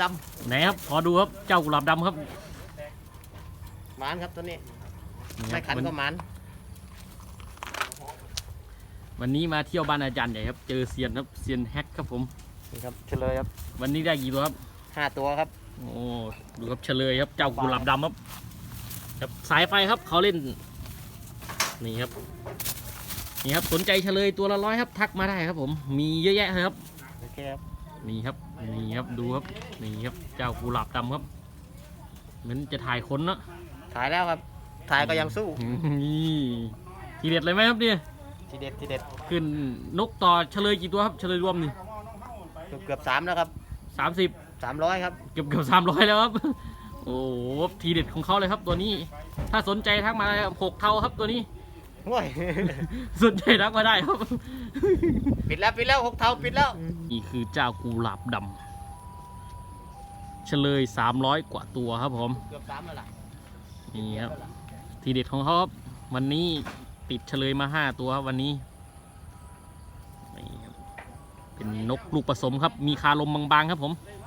ดไหนครับ ขอดูครับ เจ้ากุหลาบดำครับำหมานครับตัวนี้นี่คไม่รับขันวันก็หมานวันนี้มาเที่ยวบ้านอาจารย์ใหญ่ครับ เจอเซียนครับ เซียนแฮกครับผม นี่ครับเฉลยครับวันนี้ได้กี่ตัวครับ ห้าตัวครับ โอ้ ดูครับเฉลยครับ เจ้ากุหลาบดำครับ ครับสายไฟครับเขาเล่น นี่ครับ นี่ครับ สนใจเฉลยตัวละร้อยครับ ทักมาได้ครับผม มีเยอะแยะเลยครับ โอเคครับ นี่ครับนี่ครับดูครับนี่ครับเจ้ากุหลาบดำครับเหมือนจะถ่ายคนเนอะถ่ายแล้วครับ ถ่ายก็ยังสู้นี่ทีเด็ดเลยไหมครับเนี่ยทีเด็ดทีเด็ดขึ้นนกต่อเฉลยกี่ตัวครับเฉลยรวมนี่เกือบเกือบสามแล้วครับสามสิบสามร้อยครับเกือบเกือบสามร้อยแล้วครับโอ้โหทีเด็ดของเขาเลยครับตัวนี้ ถ้าสนใจทักมาเลยครับหกเท่าครับตัวนี้ โอ้ยสนใจทักมาได้ครับ ปิดแล้วปิดแล้วหกเท่าปิดแล้ว นี่คือเจ้ากุหลาบดำเฉลยสามร้อยกว่าตัวครับผม เกือบสามแล้วล่ะนี่ครับ ทีเด็ดของเขาครับ วันนี้ติดเฉลยมาห้าตัวครับวันนี้นี่ครับเป็นนกลูกผสมครับ มีคาลมบางๆครับผมเ